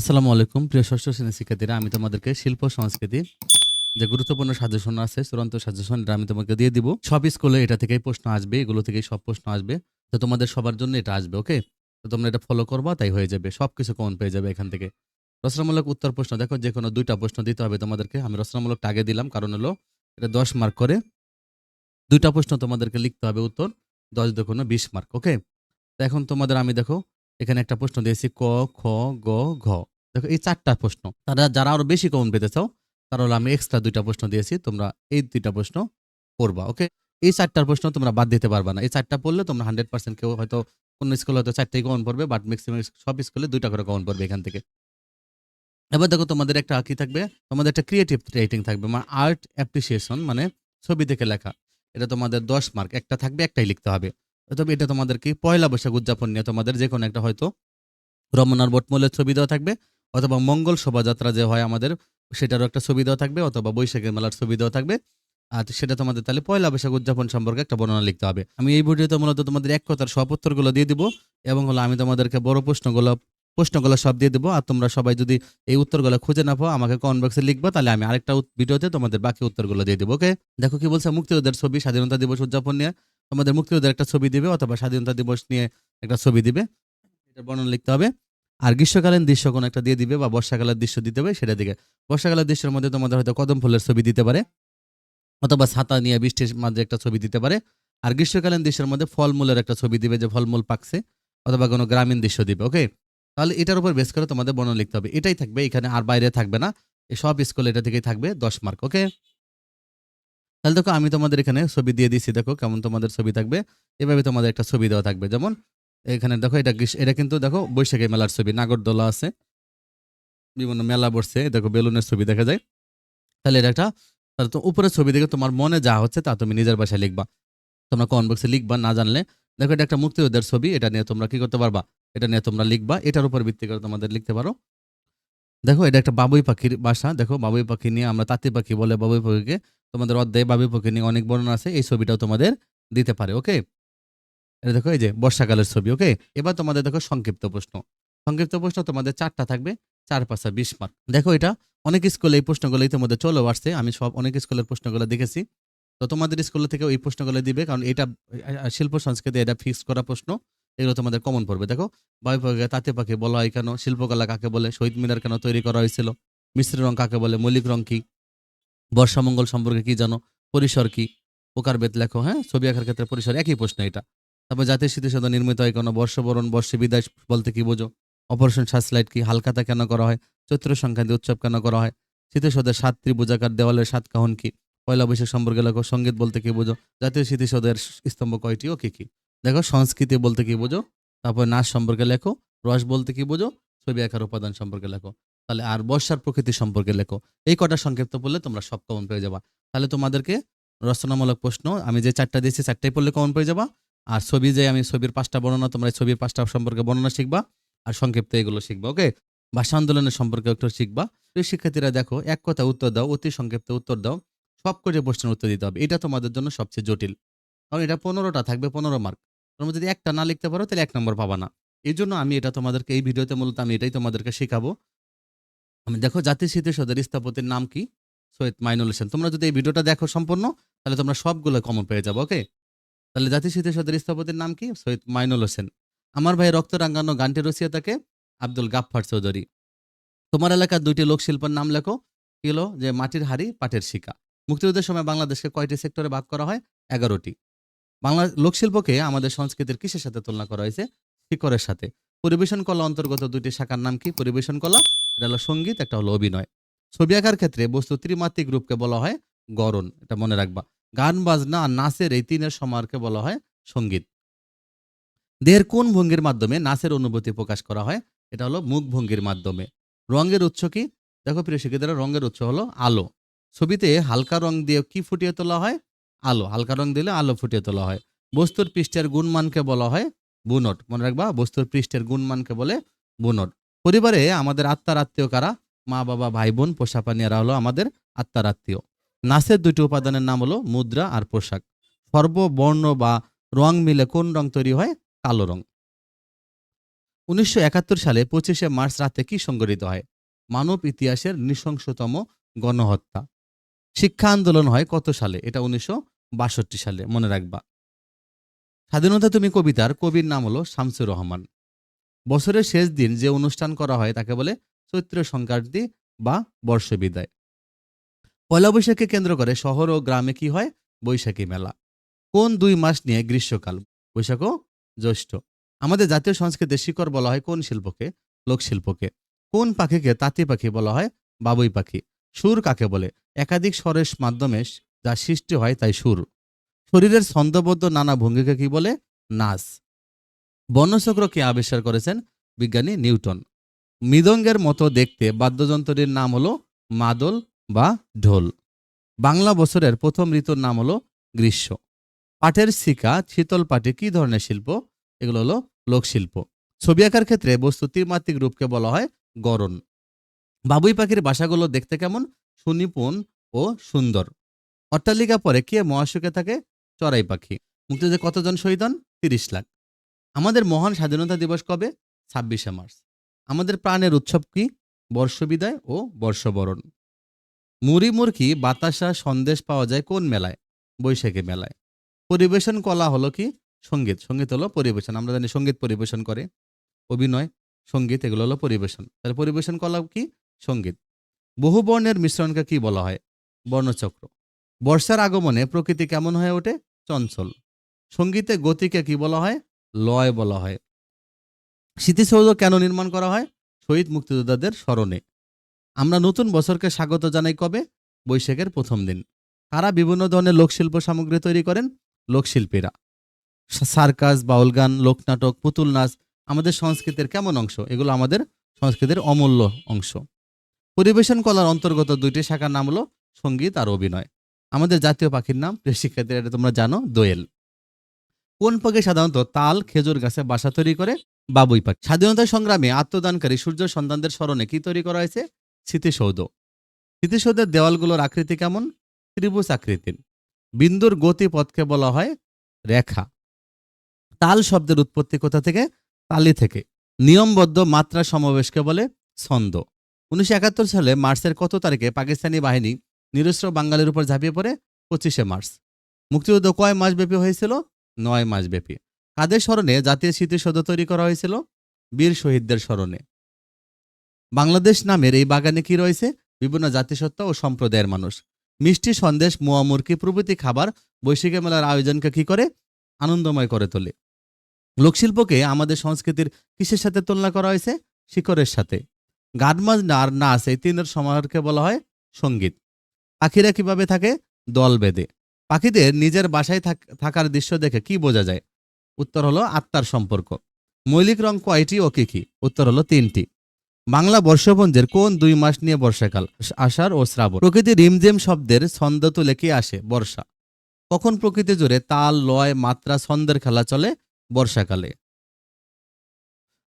আসসালামু আলাইকুম, প্রিয় ষষ্ঠ শ্রেণির শিক্ষার্থীরা, আমি তোমাদেরকে শিল্প, সংস্কৃতি যে গুরুত্বপূর্ণ সাজেশন আছে, চূড়ান্ত সাজেশন এটা আমি তোমাকে দিয়ে দিব। সব স্কুলে এটা থেকেই প্রশ্ন আসবে, এগুলো থেকেই সব প্রশ্ন আসবে। তো তোমাদের সবার জন্য এটা আসবে, ওকে? তো তোমরা এটা ফলো করবা, তাই হয়ে যাবে সব কিছু কমন পেয়ে যাবে এখান থেকে। রচনামূলক উত্তর প্রশ্ন, দেখো যে কোনো দুইটা প্রশ্ন দিতে হবে তোমাদেরকে, আমি রচনামূলক আগে দিলাম, কারণ হলো এটা দশ মার্ক করে। দুইটা প্রশ্ন তোমাদেরকে লিখতে হবে উত্তর, দশ দেখুন বিশ মার্ক ওকে? তো এখন তোমাদের আমি দেখো এখানে একটা প্রশ্ন দিয়েছি, ক, খ, গ, ঘ। দেখো, এই চারটা প্রশ্ন। তারা যারা আরও বেশি কমন পেতে চাও তারা হলো আমি এক্সট্রা দুইটা প্রশ্ন দিয়েছি, তোমরা এই দুইটা প্রশ্ন পড়বা ওকে এই চারটার প্রশ্ন তোমরা বাদ দিতে পারবা না। এই চারটা পড়লে তোমরা হান্ড্রেড পার্সেন্ট কেউ হয়তো কোন স্কুলে হয়তো চারটাই কমন পড়বে বাট ম্যাক্সিমাম সব স্কুলে দুইটা করে কমন পড়বে এখান থেকে। এবার দেখো, তোমাদের একটা কি থাকবে? তোমাদের একটা ক্রিয়েটিভ রাইটিং থাকবে মানে আর্ট অ্যাপ্রিসিয়েশন মানে ছবি দেখে লেখা। এটা তোমাদের দশ মার্ক একটা থাকবে, একটাই লিখতে হবে। তবে এটা তোমাদের কি পয়লা বৈশাখ উদযাপন নিয়ে তোমাদের যে কোনো একটা হয়তো রমনার বটমূলের ছবি দেওয়া থাকবে, অথবা মঙ্গল শোভাযাত্রা যে হয় আমাদের, সেটারও একটা ছবি দেওয়া থাকবে, অথবা বৈশাখের মেলার ছবি দেওয়া থাকবে। আর সেটা তোমাদের তাহলে পয়লা বৈশাখ উদযাপন সম্পর্কে একটা বর্ণনা লিখতে হবে। আমি এই ভিডিওতে মূলত তোমাদের এক কথার সব উত্তরগুলো দিয়ে দিব, এবং হলো আমি তোমাদেরকে বড় প্রশ্নগুলো প্রশ্নগুলো সব দিয়ে দেবো, আর তোমরা সবাই যদি এই উত্তরগুলো খুঁজে না পাও, আমাকে কমেন্ট বক্সে লিখব, তাহলে আমি আরেকটা ভিডিওতে তোমাদের বাকি উত্তরগুলো দিয়ে দেবো ওকে দেখো কি বলছে, মুক্তিযোদ্ধার ছবি, স্বাধীনতা দিবস উদযাপন নিয়ে। তোমাদের মুক্তিযোদ্ধার একটা ছবি দিবে অথবা স্বাধীনতা দিবস নিয়ে একটা ছবি দিবে। এটা বর্ণনা লিখতে হবে। আর গ্রীষ্মকালীন দৃশ্য কোনো একটা দিয়ে দিবে বা বর্ষাকালের দৃশ্য দিতে হবে সেটা দিকে। বর্ষাকালের দৃশ্যের মধ্যে তোমাদের হয়তো কদম ফুলের ছবি দিতে পারে অথবা ছাতা নিয়ে বৃষ্টির মাঝে একটা ছবি দিতে পারে। আর গ্রীষ্মকালীন দৃশ্যের মধ্যে ফলমূলের একটা ছবি দিবে যে ফলমূল পাকছে অথবা কোনো গ্রামীণ দৃশ্য দিবে ওকে তাহলে এটার উপর বেস করে তোমাদের বর্ণনা লিখতে হবে। এটাই থাকবে, এখানে আর বাইরে থাকবে না। সব স্কুল এটা থেকেই থাকবে, দশ মার্ক ওকে তাহলে দেখো, আমি তোমাদের এখানে ছবি দিয়ে দিচ্ছি দেখো কেমন তোমাদের ছবি থাকবে। এভাবে তোমাদের একটা ছবি দেওয়া থাকবে। যেমন এখানে দেখো, এটা এটা কিন্তু দেখো বৈশাখী মেলার ছবি, নাগরদোলা আছে। বিভিন্ন মেলা বসছে দেখো বেলুনের ছবি দেখা যায়। তাহলে এটা একটা, তাহলে তো উপরের ছবি দেখে তোমার মনে যা হচ্ছে তা তুমি নিজের ভাষায় লিখবা। তোমরা কমেন্ট বক্সে লিখবা না জানলে। দেখো, এটা একটা মুক্তিযোদ্ধার ছবি, এটা নিয়ে তোমরা কি করতে পারবা? এটা নিয়ে তোমরা লিখবা, এটার উপর ভিত্তি করে তোমাদের লিখতে পারো। দেখো, এটা একটা বাবুই পাখির বাসা। দেখো, বাবুই পাখি নিয়ে আমরা তাঁতি পাখি বলে বাবুই পাখিকে তোমাদের অধ্যায়ে বাবুই পাখি নিয়ে অনেক বর্ণনা আছে। এই ছবিটাও তোমাদের দিতে পারে, ওকে? এটা দেখো, এই যে বর্ষাকালের ছবি, ওকে? এবার তোমাদের দেখো সংক্ষিপ্ত প্রশ্ন। সংক্ষিপ্ত প্রশ্ন তোমাদের চারটা থাকবে, চার পাঁচটা বিশ মার্ক দেখো এটা, অনেক স্কুলে এই প্রশ্নগুলো ইতিমধ্যে চলেও আসছে। আমি সব অনেক স্কুলের প্রশ্নগুলো দেখেছি। তো তোমাদের স্কুলে থেকে এই প্রশ্নগুলো দিবে, কারণ এটা শিল্প সংস্কৃতি এটা ফিক্স করা প্রশ্ন। এগুলো তোমাদের কমন পড়বে। দেখো বায়ু পাখি তাঁতে পাখি বলা হয় কেন? শিল্পকলা কাকে বলে? শহীদ মিনার কেন তৈরি করা হয়েছিল? মিশ্র রং কাকে বলে? মৌলিক রং কি? বর্ষামঙ্গল সম্পর্কে কি জানো? পরিসর কি? প্রকার বেদ লেখো হ্যাঁ? ছবি আঁকার ক্ষেত্রে পরিসর একই প্রশ্ন এটা। তারপর জাতীয় স্মৃতিসৌধ নির্মিত হয় কেন? বর্ষবরণ, বর্ষে বিদায় বলতে কি বোঝো? অপারেশন সার্চলাইট কি? হালকাতা কেন করা হয়? চৈত্র সংক্রান্তি উৎসব কেন করা হয়? স্মৃতিসৌধের সাত ত্রিভুজাকার দেওয়ালের সাত কাহন কি? পয়লা বৈশাখ সম্পর্কে লেখো, সংগীত বলতে কি বোঝো? জাতীয় স্মৃতিসৌধের স্তম্ভ কয়টি ও কি কি? দেখো সংস্কৃতি বলতে কি বোঝো? তারপর নাচ সম্পর্কে লেখো, রস বলতে কি বোঝো? ছবি আঁকার উপাদান সম্পর্কে লেখো। তাহলে আর বর্ষার প্রকৃতি সম্পর্কে লেখো। এই কটা সংক্ষিপ্ত পড়লে তোমরা সব কমন পেয়ে যাবা। তাহলে তোমাদেরকে রচনামূলক প্রশ্ন, আমি যে চারটা দিয়েছি চারটাই পড়লে কমন পেয়ে যাবা। আর ছবি যে আমি ছবির পাঁচটা বর্ণনা, তোমরা ছবির পাঁচটা সম্পর্কে বর্ণনা শিখবা আর সংক্ষিপ্ত এগুলো শিখবা ওকে ভাষা আন্দোলনের সম্পর্কে একটু শিখবা। প্রিয় শিক্ষার্থীরা, দেখো, এক কথা উত্তর দাও, অতি সংক্ষিপ্ত উত্তর দাও। সব কটি প্রশ্নের উত্তর দিতে হবে। এটা তোমাদের জন্য সবচেয়ে জটিল। কারণ এটা পনেরোটা থাকবে, পনেরো মার্ক তোমরা যদি একটা না লিখতে পারো, তাহলে এক নম্বর পাবা না। এই জন্য আমি এটা তোমাদেরকে, এই ভিডিওতে মূলত আমি এটাই তোমাদেরকে শেখাবো। আমি দেখো জাতীয় স্মৃতিসৌধের স্থপতির নাম কি? সৈয়দ মাইনুল হোসেন। তোমরা যদি এই ভিডিওটা দেখো সম্পূর্ণ, তাহলে তোমরা সবগুলো কমন পেয়ে যাব ওকে তাহলে জাতীয় স্মৃতিসৌধের স্থপতির নাম কি? সৈয়দ মাইনুল হোসেন। আমার ভাই রক্ত রাঙ্গানো গানটি রসিয়া তাকে, আব্দুল গাফফার চৌধুরী। তোমার এলাকার দুইটি লোকশিল্পের নাম লেখো। কি হলো? যে মাটির হাড়ি, পাটের শিকা। মুক্তিযুদ্ধের সময় বাংলাদেশকে কয়টি সেক্টরে ভাগ করা হয়? এগারোটি। বাংলা লোকশিল্পকে আমাদের সংস্কৃতির কিসের সাথে তুলনা করা হয়েছে? শিকরের সাথে। পরিবেশন কলা অন্তর্গত দুইটি শাখার নাম কি? পরিবেশন কলা। এটা হলো সংগীত, একটা হলো অভিনয়। ছবি আঁকার ক্ষেত্রে বস্তু ত্রিমাত্রিক রূপকে বলা হয় গড়ন, এটা মনে রাখবা। গান, বাজনা আর নাচের এই তিনের সমারকে বলা হয় সংগীত। দেহের কোন ভঙ্গির মাধ্যমে নাচের অনুভূতি প্রকাশ করা হয়? এটা হলো মুখ ভঙ্গির মাধ্যমে। রঙের উৎস কি? দেখো প্রিয় শিক্ষিতরা রঙের উৎস হলো আলো। ছবিতে হালকা রং দিয়ে কি ফুটিয়ে তোলা হয়? আলো, হালকা রং দিলে আলো ফুটিয়ে তোলা হয়। বস্তুর পৃষ্ঠের গুণমানকে বলা হয় বুনট। মনে রাখবা, বস্তুর পৃষ্ঠের গুণমানকে বলে বুনট। পরিবারে আমাদের আত্মার আত্মীয় কারা? মা, বাবা ভাই বোন পোষা পানিয়ারা হলো আমাদের আত্মার আত্মীয় নাচের দুটি উপাদানের নাম হলো মুদ্রা আর পোশাক। সর্ববর্ণ বা রং মিলে কোন রং তৈরি হয়? কালো রং। উনিশশো একাত্তর সালে পঁচিশে মার্চ রাতে কি সংঘটিত হয়? মানব ইতিহাসের নৃশংসতম গণহত্যা। শিক্ষা আন্দোলন হয় কত সালে? এটা উনিশশো বাষট্টি সালে, মনে রাখবা। স্বাধীনতা তুমি কবিতার, কবির নাম হলো শামসুর রহমান। বছরের শেষ দিন যে অনুষ্ঠান করা হয় তাকে বলে চৈত্র সংক্রান্তি বা বর্ষবিদায়। পয়লা বৈশাখকে কেন্দ্র করে শহর ও গ্রামে কি হয়? বৈশাখী মেলা। কোন দুই মাস নিয়ে গ্রীষ্মকাল? বৈশাখ ও জ্যৈষ্ঠ। আমাদের জাতীয় সংস্কৃতির শিকড় বলা হয় কোন শিল্পকে? লোকশিল্পকে। কোন পাখিকে তাঁতি পাখি বলা হয়? বাবুই পাখি। সুর কাকে বলে? একাধিক স্বরের মাধ্যমে যা সৃষ্টি হয় তাই সুর। শরীরের ছন্দবদ্ধ নানা ভঙ্গিকে কি বলে? নাচ। বর্ণচক্র কে আবিষ্কার করেছেন? বিজ্ঞানী নিউটন। মৃদঙ্গের মতো দেখতে বাদ্যযন্ত্রটির নাম হলো মাদল বা ঢোল। বাংলা বছরের প্রথম ঋতুর নাম হলো গ্রীষ্ম। পাটের শিকা শীতল পাটে কি ধরনের শিল্প? এগুলো হলো লোকশিল্প। ছবি আঁকার ক্ষেত্রে বস্তু ত্রিমাত্রিক রূপকে বলা হয় গড়ন। বাবুই পাখির বাসাগুলো দেখতে কেমন? সুনিপুণ ও সুন্দর। অট্টালিকা পরে কে মহাশুকে থাকে? চড়াই পাখি। মুক্তিযুদ্ধে কতজন শহীদ হন? তিরিশ লাখ। আমাদের মহান স্বাধীনতা দিবস কবে? ছাব্বিশে মার্চ। আমাদের প্রাণের উৎসব কি? বর্ষবিদায় ও বর্ষবরণ। মুড়ি মুরকি বাতাসা সন্দেশ পাওয়া যায় কোন মেলায়? বৈশাখী মেলায়। পরিবেশন কলা হলো কি? সংগীত। সংগীত হলো পরিবেশন। আমরা জানি সংগীত পরিবেশন করে। অভিনয়, সংগীত, এগুলো হলো পরিবেশন। তাহলে পরিবেশন কলা কি? সংগীত। বহু বর্ণের মিশ্রণকে কি বলা হয়? বর্ণচক্র। বর্ষার আগমনে প্রকৃতি কেমন হয়ে ওঠে? চঞ্চল। সঙ্গীতে গতিকে কি বলা হয়? লয় বলা হয়। স্মৃতিসৌধ কেন নির্মাণ করা হয়? শহীদ মুক্তিযোদ্ধাদের স্মরণে। আমরা নতুন বছরকে স্বাগত জানাই কবে? বৈশাখের প্রথম দিন। কারা বিভিন্ন ধরনের লোকশিল্প সামগ্রী তৈরি করেন? লোকশিল্পীরা। সার্কাস, বাউল গান, লোকনাটক, পুতুল নাচ, আমাদের সংস্কৃতির কেমন অংশ? এগুলো আমাদের সংস্কৃতির অমূল্য অংশ। পরিবেশন কলার অন্তর্গত দুইটি শাখার নাম হলো সংগীত আর অভিনয়। আমাদের জাতীয় পাখির নাম, প্রিয় শিক্ষার্থীরা, এটা তোমরা জানো, দোয়েল। কোন পাখি সাধারণত তাল, খেজুর গাছে বাসা তৈরি করে? বাবুই পাখি। স্বাধীনতা সংগ্রামে আত্মদানকারী সূর্য সন্তানদের স্মরণে কি তৈরি করা হয়েছে? স্মৃতিসৌধ। স্মৃতিসৌধের দেওয়ালগুলোর আকৃতি কেমন? ত্রিভুজ আকৃতির। বিন্দুর গতিপথকে বলা হয় রেখা। তাল শব্দের উৎপত্তি কোথা থেকে? তালি থেকে। নিয়মবদ্ধ মাত্রা সমাবেশকে বলে ছন্দ। উনিশশো একাত্তর সালে মার্চের কত তারিখে পাকিস্তানি বাহিনী নিরস্ত্র বাঙালির উপর ঝাঁপিয়ে পড়ে? পঁচিশে মার্চ। মুক্তিযুদ্ধ কয় মাস ব্যাপী হয়েছিল? নয় মাস ব্যাপী কাদের স্মরণে জাতীয় স্মৃতিসৌধ তৈরি করা হয়েছিল? বীর শহীদদের স্মরণে। বাংলাদেশ নামের এই বাগানে কি রয়েছে? বিভিন্ন জাতিসত্তা ও সম্প্রদায়ের মানুষ। মিষ্টি সন্দেশ, মোয়া মুরকি প্রভৃতি খাবার বৈশাখী মেলার আয়োজনকে কি করে? আনন্দময় করে তোলে। লোকশিল্পকে আমাদের সংস্কৃতির কিসের সাথে তুলনা করা হয়েছে? শিকরের সাথে। গান বাজনা আর নাচ এই তিনের সমাহারকে বলা হয় সংগীত। পাখিরা কীভাবে থাকে? দল বেঁধে। পাখিদের নিজের বাসায় থাক- থাকার দৃশ্য দেখে কি বোঝা যায়? উত্তর হলো আত্মার সম্পর্ক। মৌলিক রং কয়টি ও কি কি? উত্তর হলো তিনটি। বাংলা বর্ষপঞ্জের কোন দুই মাস নিয়ে বর্ষাকাল? আষাঢ় ও শ্রাবণ। প্রকৃতি রিমঝিম শব্দের ছন্দ তুলে কি আসে? বর্ষা। কখন প্রকৃতি জুড়ে তাল, লয়, মাত্রা, ছন্দের খেলা চলে? বর্ষাকালে।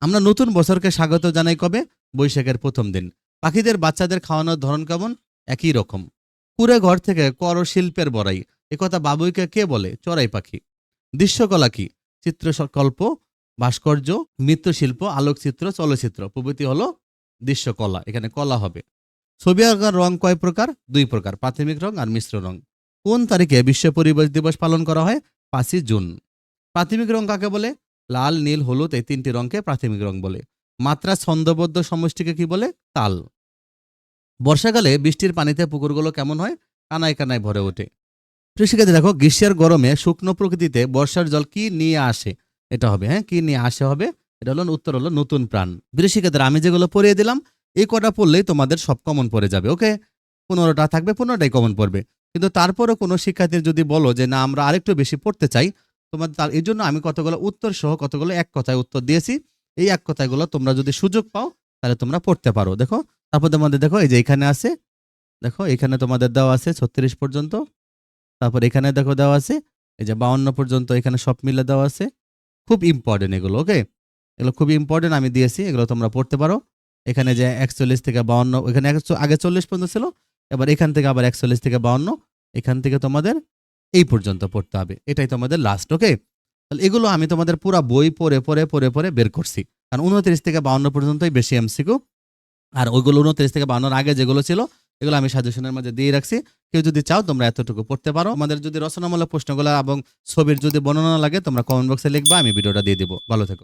আমরা নতুন বছরকে স্বাগত জানাই কবে? বৈশাখের প্রথম দিন। পাখিদের বাচ্চাদের খাওয়ানোর ধরন কেমন? একই রকম। কুড়ে ঘর থেকে কর শিল্পের বড়াই। একথা বাবুইকে কে বলে? চড়াই পাখি। দৃশ্যকলা কি? চিত্রকল্প, ভাস্কর্য, মৃত্যুশিল্প, আলোকচিত্র, চলচ্চিত্র। প্রভৃতি হলো দৃশ্যকলা। এখানে কলা হবে। ছবি আঁকার রং কয় প্রকার? দুই প্রকার, প্রাথমিক রং আর মিশ্র রং। কোন তারিখে বিশ্ব পরিবেশ দিবস পালন করা হয়? পাঁচই জুন। প্রাথমিক রং কাকে বলে? লাল, নীল, হলুদ এই তিনটি রঙকে প্রাথমিক রং বলে। মাত্রা ছন্দবদ্ধ সমষ্টিকে কি বলে? তাল। বর্ষাকালে বৃষ্টির পানিতে পুকুরগুলো কেমন হয়? কানায় কানায় ভরে ওঠে। কৃষিকাজে দেখো, গ্রীষ্মের গরমে শুকনো প্রকৃতিতে বর্ষার জল কি নিয়ে আসে? এটা হবে হ্যাঁ কি নিয়ে আসে হবে? এটা হলো, উত্তর হলো, নতুন প্রাণ। কৃষিকাদের আমি যেগুলো পড়িয়ে দিলাম এই কটা পড়লেই তোমাদের সব কমন পড়ে যাবে ওকে পনেরোটা থাকবে, পনেরোটাই কমন পড়বে। কিন্তু তারপরও কোনো শিক্ষার্থীর যদি বলো যে, না, আমরা আরেকটু বেশি পড়তে চাই তোমার তার এই জন্য আমি কতগুলো উত্তর সহ কতগুলো এক কথায় উত্তর দিয়েছি। এই এক কথাগুলো তোমরা যদি সুযোগ পাও, তাহলে তোমরা পড়তে পারো। দেখো, তারপর তোমাদের দেখো, এই যে এখানে আছে, দেখো, এখানে তোমাদের দেওয়া আছে ছত্রিশ পর্যন্ত। তারপর এখানে দেখো দেওয়া আছে, এই যে বাউন্ন পর্যন্ত, এখানে সব মিলে দেওয়া আছে। খুব ইম্পর্টেন্ট এগুলো ওকে এগুলো খুব ইম্পর্টেন্ট আমি দিয়েছি, এগুলো তোমরা পড়তে পারো। এখানে যে একচল্লিশ থেকে বাউন্ন, এখানে একশো- আগে চল্লিশ পর্যন্ত ছিল, এবার এখান থেকে আবার একচল্লিশ থেকে বাউন্ন। এখান থেকে তোমাদের এই পর্যন্ত পড়তে হবে। এটাই তোমাদের লাস্ট ওকে তাহলে এগুলো আমি তোমাদের পুরো বই পড়ে পড়ে পড়ে পড়ে বের করছি। কারণ উনত্রিশ থেকে বাউন্ন পর্যন্তই বেশি এমসিকিউ আর ওইগুলো উনত্রিশ থেকে বাউন্নর আগে যেগুলো ছিল, এগুলো আমি সাজেশনের মাঝে দিয়ে রাখছি। কেউ যদি চাও, তোমরা এতটুকু পড়তে পারো। আমাদের যদি রচনামূলক প্রশ্নগুলো এবং ছবির যদি বর্ণনা লাগে, তোমরা কমেন্ট বক্সে লিখবা, আমি ভিডিওটা দিয়ে দিব। ভালো থেকো।